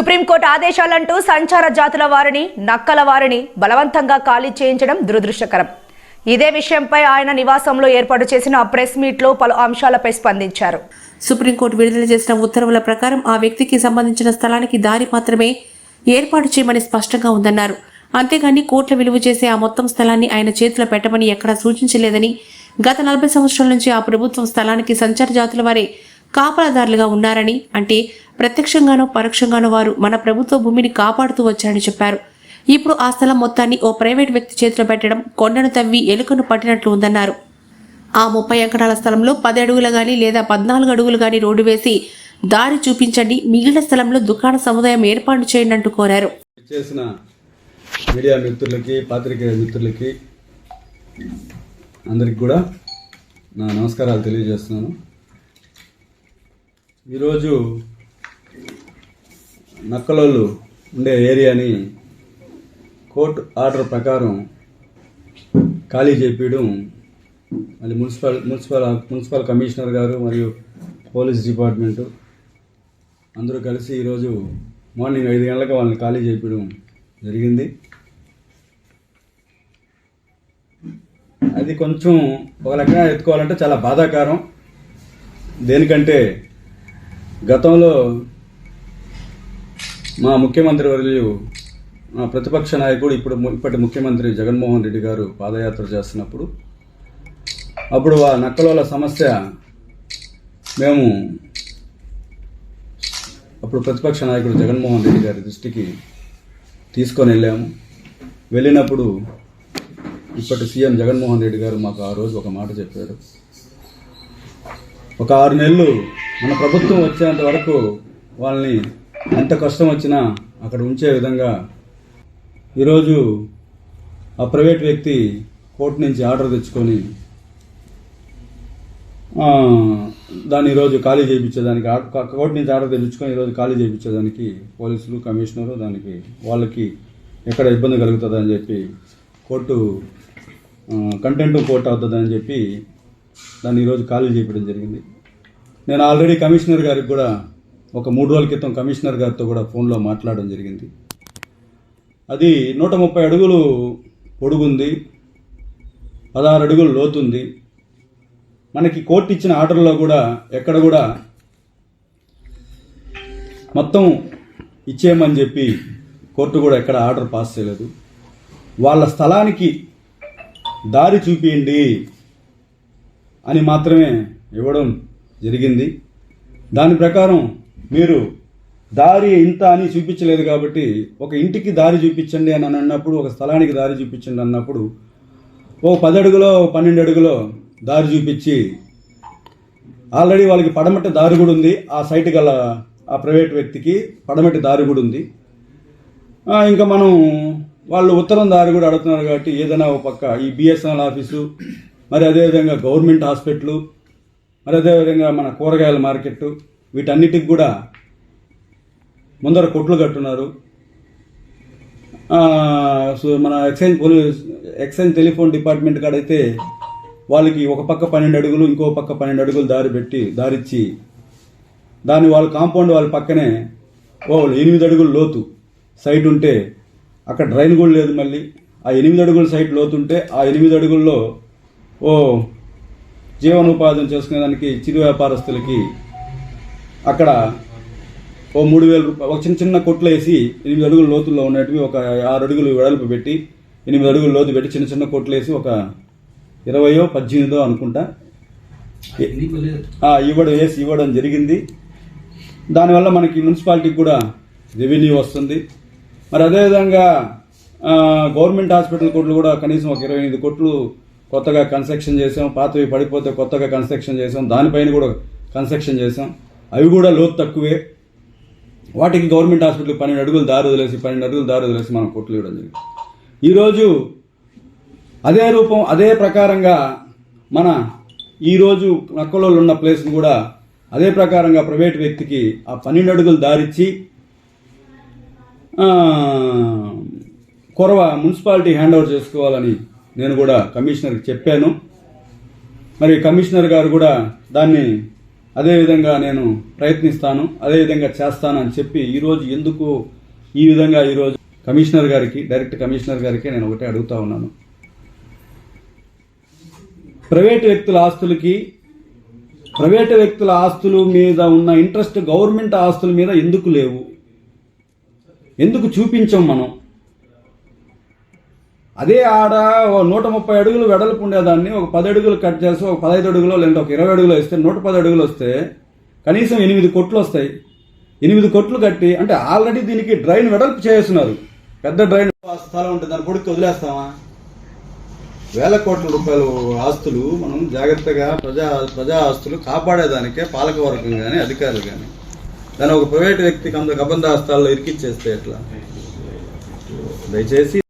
Supreme court ఆదేశాలంటూ సంచార జాతుల వారిని నక్కల వారిని బలవంతంగా ఖాళీ చేయించడం దురదృష్టకరం. ఇదే విషయంపై ఆయన నివాసంలో ఏర్పాటు చేసిన ప్రెస్ మీట్లో పలు అంశాలపై స్పందించారు. సుప్రీంకోర్టు విడుదల చేసిన ఉత్తర్వుల ప్రకారం ఆ వ్యక్తికి సంబంధించిన స్థలానికి దారి మాత్రమే ఏర్పాటు చేయమని స్పష్టంగా ఉందన్నారు. అంతేగాని కోట్ల విలువ చేసే ఆ మొత్తం స్థలాన్ని ఆయన చేతిలో పెట్టమని ఎక్కడా సూచించలేదని గత నలభై సంవత్సరాల నుంచి ఆ ప్రభుత్వం స్థలానికి సంచార జాతుల వారే కాపలాదారులుగా ఉన్నారని అంటే ప్రత్యక్షంగానో పరోక్షంగానో వారు మన ప్రభుత్వ భూమిని కాపాడుతూ వచ్చారని చెప్పారు. ఇప్పుడు ఆ స్థలం మొత్తాన్ని ఓ ప్రైవేట్ వ్యక్తి చేతిలో పెట్టడం కొండను తవ్వి ఎలుకను పట్టినట్లు ఉందన్నారు. ఆ ముప్పై ఎకరాల స్థలంలో పది అడుగులు కానీ లేదా పద్నాలుగు అడుగులు కానీ రోడ్డు వేసి దారి చూపించండి మిగిలిన స్థలంలో దుకాణ సముదాయం ఏర్పాటు చేయండి అంటూ కోరారు. చేసిన మీడియా మిత్రులకి పాత్రికేయ మిత్రులకి అందరికి కూడా నా నమస్కారాలు తెలియజేస్తున్నాను. ఈరోజు నక్కలోళ్ళు ఉండే ఏరియాని కోర్టు ఆర్డర్ ప్రకారం ఖాళీ చేపించడం మళ్ళీ మున్సిపల్ మున్సిపల్ మున్సిపల్ కమిషనర్ గారు మరియు పోలీస్ డిపార్ట్మెంటు అందరూ కలిసి ఈరోజు మార్నింగ్ ఐదు గంటలకు వాళ్ళని ఖాళీ చేయడం జరిగింది. అది కొంచెం ఒక రకంగా ఎత్తుకోవాలంటే చాలా బాధాకరం. దేనికంటే గతంలో మా ముఖ్యమంత్రి వర్యులు మా ప్రతిపక్ష నాయకుడు ఇప్పుడు ఇప్పటి ముఖ్యమంత్రి జగన్మోహన్ రెడ్డి గారు పాదయాత్ర చేస్తున్నప్పుడు అప్పుడు ఆ నక్కలోల సమస్య మేము అప్పుడు ప్రతిపక్ష నాయకుడు జగన్మోహన్ రెడ్డి గారి దృష్టికి తీసుకొని వెళ్ళాము. వెళ్ళినప్పుడు ఇప్పటి సీఎం జగన్మోహన్ రెడ్డి గారు మాకు ఆ రోజు ఒక మాట చెప్పారు. ఒక ఆరు నెలలు మన ప్రభుత్వం వచ్చేంత వరకు వాళ్ళని ఎంత కష్టం వచ్చినా అక్కడ ఉంచే విధంగా ఈరోజు ఆ ప్రైవేట్ వ్యక్తి కోర్టు నుంచి ఆర్డర్ తెచ్చుకొని దాన్ని ఈరోజు ఖాళీ చేయించేదానికి కోర్టు నుంచి ఆర్డర్ తెచ్చుకొని ఈరోజు ఖాళీ చేయించేదానికి పోలీసులు కమిషనరు దానికి వాళ్ళకి ఎక్కడ ఇబ్బంది కలుగుతుందని చెప్పి కోర్టు కంటెంట్ కోర్టు అవుతుందని చెప్పి దాన్ని ఈరోజు ఖాళీ చేయడం జరిగింది. నేను ఆల్రెడీ కమిషనర్ గారికి కూడా ఒక మూడు రోజుల క్రితం కమిషనర్ గారితో కూడా ఫోన్లో మాట్లాడడం జరిగింది. అది నూట ముప్పై అడుగులు పొడుగుంది పదహారు అడుగులు లోతుంది. మనకి కోర్టు ఇచ్చిన ఆర్డర్లో కూడా ఎక్కడ కూడా మొత్తం ఇచ్చేయమని చెప్పి కోర్టు కూడా ఎక్కడ ఆర్డర్ పాస్ చేయలేదు. వాళ్ళ స్థలానికి దారి చూపియండి అని మాత్రమే ఇవ్వడం జరిగింది. దాని ప్రకారం మీరు దారి ఇంత అని చూపించలేదు కాబట్టి ఒక ఇంటికి దారి చూపించండి అని అన్నప్పుడు ఒక స్థలానికి దారి చూపించండి అన్నప్పుడు ఓ పది అడుగులో పన్నెండు అడుగులో దారి చూపించి ఆల్రెడీ వాళ్ళకి పడమటి దారి కూడా ఉంది. ఆ సైట్ గల ఆ ప్రైవేట్ వ్యక్తికి పడమటి దారి కూడా ఉంది. ఇంకా మనం వాళ్ళు ఉత్తరం దారి కూడా అడుగుతున్నారు కాబట్టి ఏదైనా ఒక పక్క ఈ బిఎస్ఎన్ఎల్ ఆఫీసు మరి అదేవిధంగా గవర్నమెంట్ హాస్పిటల్ మరి అదేవిధంగా మన కూరగాయల మార్కెట్ వీటన్నిటికి కూడా ముందర కొట్లు కట్టున్నారు. సో మన excise police excise telephone department కాడైతే వాళ్ళకి ఒక పక్క పన్నెండు అడుగులు ఇంకో పక్క పన్నెండు అడుగులు దారి పెట్టి దారిచ్చి దాన్ని వాళ్ళ కాంపౌండ్ వాళ్ళ పక్కనే ఓ ఎనిమిది అడుగులు లోతు సైట్ ఉంటే అక్కడ డ్రైన్ కూడా లేదు మళ్ళీ. ఆ ఎనిమిది అడుగుల సైట్ లోతుంటే ఆ ఎనిమిది అడుగుల్లో ఓ జీవనోపాధం చేసుకునేదానికి చిరు వ్యాపారస్తులకి అక్కడ ఓ మూడు వేల రూపాయలు ఒక చిన్న చిన్న కొట్లు వేసి ఎనిమిది అడుగుల లోతుల్లో ఉన్నటివి ఒక ఆరు అడుగులు వెడల్పు పెట్టి ఎనిమిది అడుగులు లోతు పెట్టి చిన్న చిన్న కొట్లు వేసి ఒక ఇరవయో పద్దెనిమిదో అనుకుంటా. ఆ, ఇవ్వడం వేసి ఇవ్వడం జరిగింది. దానివల్ల మనకి మున్సిపాలిటీకి కూడా రెవెన్యూ వస్తుంది. మరి అదేవిధంగా గవర్నమెంట్ హాస్పిటల్ కోట్లు కూడా కనీసం ఒక ఇరవై ఎనిమిది కోట్లు కొత్తగా కన్స్ట్రక్షన్ చేసాం పాతవి పడిపోతే కొత్తగా కన్స్ట్రక్షన్ చేసాం దానిపైన కూడా కన్స్ట్రక్షన్ చేసాం. అవి కూడా లోతు తక్కువే. వాటికి గవర్నమెంట్ హాస్పిటల్ పన్నెండు అడుగులు దారి వదిలేసి పన్నెండు అడుగులు దారి వదిలేసి మనం కొట్లు ఇవ్వడం జరిగింది. ఈరోజు అదే రూపం అదే ప్రకారంగా మన ఈరోజు నక్కలో ఉన్న ప్లేస్ని కూడా అదే ప్రకారంగా ప్రైవేట్ వ్యక్తికి ఆ పన్నెండు అడుగులు దారిచ్చి కొరవ మున్సిపాలిటీ హ్యాండ్ ఓవర్ చేసుకోవాలని నేను కూడా కమిషనర్కి చెప్పాను. మరి కమిషనర్ గారు కూడా దాన్ని అదేవిధంగా నేను ప్రయత్నిస్తాను అదేవిధంగా చేస్తాను అని చెప్పి ఈరోజు ఎందుకు ఈ విధంగా ఈరోజు కమిషనర్ గారికి డైరెక్ట్ కమిషనర్ గారికి నేను ఒకటే అడుగుతా ఉన్నాను. ప్రైవేటు వ్యక్తుల ఆస్తులకి ప్రైవేటు వ్యక్తుల ఆస్తుల మీద ఉన్న ఇంట్రెస్ట్ గవర్నమెంట్ ఆస్తుల మీద ఎందుకు లేవు? ఎందుకు చూపించాం మనం? అదే ఆడ నూట ముప్పై అడుగులు వెడల్పు ఉండేదాన్ని. ఒక పది అడుగులు కట్ చేసి ఒక పదహైదు అడుగులో లేదంటే ఒక ఇరవై అడుగులు ఇస్తే నూట పది అడుగులు వస్తే కనీసం ఎనిమిది కొట్లు వస్తాయి. ఎనిమిది కొట్లు కట్టి అంటే ఆల్రెడీ దీనికి డ్రైన్ వెడల్పు చేస్తున్నారు. పెద్ద డ్రైన్ స్థలం ఉంటుంది దాన్ని పొడికి వదిలేస్తామా? వేల కోట్ల రూపాయలు ఆస్తులు మనం జాగ్రత్తగా ప్రజా ప్రజా ఆస్తులు కాపాడేదానికే పాలకవర్గం కానీ అధికారులు కానీ దాన్ని ఒక ప్రైవేట్ వ్యక్తికి అంత కబంధ హస్తాల్లో ఇరికిచ్చేస్తే ఎట్లా? దయచేసి